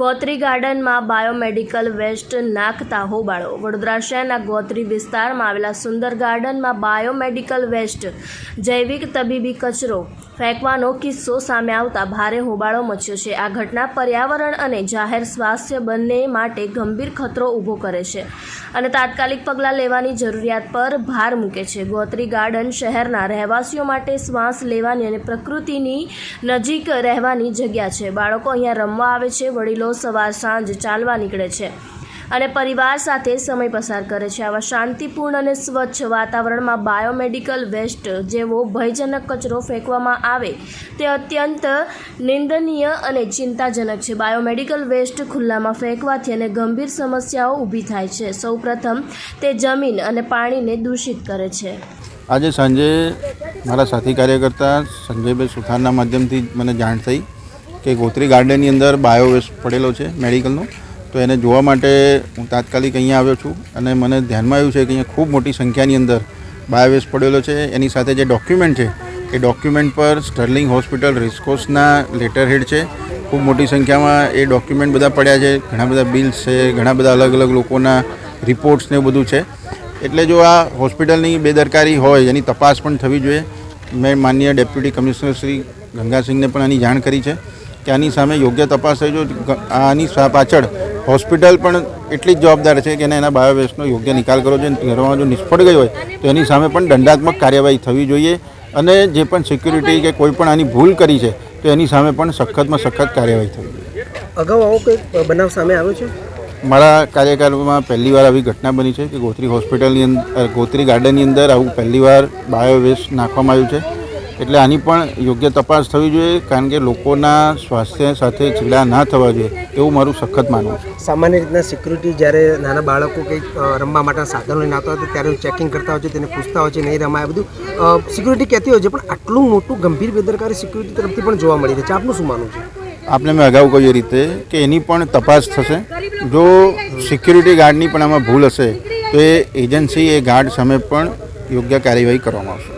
ગોત્રી ગાર્ડનમાં biomedical waste નાખતા હોબાળો. વડોદરા શહેરના ગોત્રી વિસ્તારમાં આવેલા સુંદર ગાર્ડનમાં બાયોમેડિકલ વેસ્ટ, જૈવિક તબીબી કચરો ફેંકવાનો કિસ્સો સામે આવતા ભારે હોબાળો મચ્યો છે. આ ઘટના પર્યાવરણ અને જાહેર સ્વાસ્થ્ય બંને માટે ગંભીર ખતરો ઊભો કરે છે અને તાત્કાલિક પગલાં લેવાની જરૂરિયાત પર ભાર મૂકે છે. ગોત્રી ગાર્ડન શહેરના રહેવાસીઓ માટે શ્વાસ લેવાની અને પ્રકૃતિની નજીક રહેવાની જગ્યા છે. બાળકો અહીંયા રમવા આવે છે, વડીલો સવાર સાંજ ચાલવા નીકળે છે અને પરિવાર સાથે સમય પસાર કરે છે. આવા શાંતિપૂર્ણ અને સ્વચ્છ વાતાવરણમાં બાયોમેડિકલ વેસ્ટ જેવો ભયજનક કચરો ફેંકવામાં આવે તે અત્યંત નિંદનીય અને ચિંતાજનક છે. બાયોમેડિકલ વેસ્ટ ખુલ્લામાં ફેંકવાથી અને ગંભીર સમસ્યાઓ ઊભી થાય છે. સૌપ્રથમ તે જમીન અને પાણીને દૂષિત કરે છે. આજે સાંજે મારા સાથી કાર્યકર્તા સંજયભાઈ સુથારના માધ્યમથી મને જાણ થઈ. કે ગોત્રી ગાર્ડનની અંદર બાયો વેસ્ટ પડેલો છે મેડિકલનો તો એને જોવા માટે હું તાત્કાલિક અહીંયા આવ્યો છું અને મને ધ્યાનમાં આવ્યું છે કે અહીંયા ખૂબ મોટી સંખ્યાની અંદર બાયો પડેલો છે. એની સાથે જે ડોક્યુમેન્ટ છે, એ ડોક્યુમેન્ટ પર સ્ટર્લિંગ હોસ્પિટલ રિસ્કોસના લેટર હેડ છે. ખૂબ મોટી સંખ્યામાં એ ડોક્યુમેન્ટ બધા પડ્યા છે. ઘણા બધા બિલ્સ છે, ઘણા બધા અલગ અલગ લોકોના રિપોર્ટ્સ ને બધું છે. એટલે જો આ હોસ્પિટલની બેદરકારી હોય, એની તપાસ પણ થવી જોઈએ. મેં માન્ય ડેપ્યુટી કમિશનર શ્રી ગંગાસિંહને પણ આની જાણ કરી છે. આની સામે યોગ્ય તપાસ થઈ જો આની સા- પાછળ હોસ્પિટલ પણ એટલી જ જવાબદાર છે કે એને એના બાયોવેસ્ટનો યોગ્ય નિકાલ કરવો જોઈએ. કરવામાં જો નિષ્ફળ ગઈ હોય તો એની સામે પણ દંડાત્મક કાર્યવાહી થવી જોઈએ અને જે પણ સિક્યુરિટી કે કોઈ પણ આની ભૂલ કરી છે તો એની સામે પણ સખતમાં સખત કાર્યવાહી થવી જોઈએ. અગાઉ આવો કંઈક બનાવ સામે આવ્યો છે? મારા કાર્યકાળમાં પહેલી વાર આવી ઘટના બની છે કે ગોત્રી હોસ્પિટલની અંદર ગોત્રી ગાર્ડનની અંદર આવું પહેલીવાર બાયોવેસ્ટ નાખવામાં આવ્યું છે. એટલે આની પણ યોગ્ય તપાસ થવી જોઈએ કારણ કે લોકોના સ્વાસ્થ્ય સાથે ચીડા ના થવા જોઈએ એવું મારું સખત માનવું છે. સામાન્ય રીતના સિક્યુરિટી જ્યારે નાના બાળકો કંઈક રમવા માટેના સાધનો લઈને આવતા હોય ત્યારે ચેકિંગ કરતા હોય છે તેને પૂછતા હોય છે નહીં રમાય બધું. સિક્યુરિટી કહેતી હોય છે પણ આટલું મોટું ગંભીર બેદરકારી સિક્યુરિટી તરફથી પણ જોવા મળી રહી છે. આપનું શું માનવું છે? આપને મેં અગાઉ કહ્યું એ રીતે કે એની પણ તપાસ થશે. જો સિક્યુરિટી ગાર્ડની પણ આમાં ભૂલ હશે તો એ એજન્સી એ ગાર્ડ સામે પણ યોગ્ય કાર્યવાહી કરવામાં આવશે.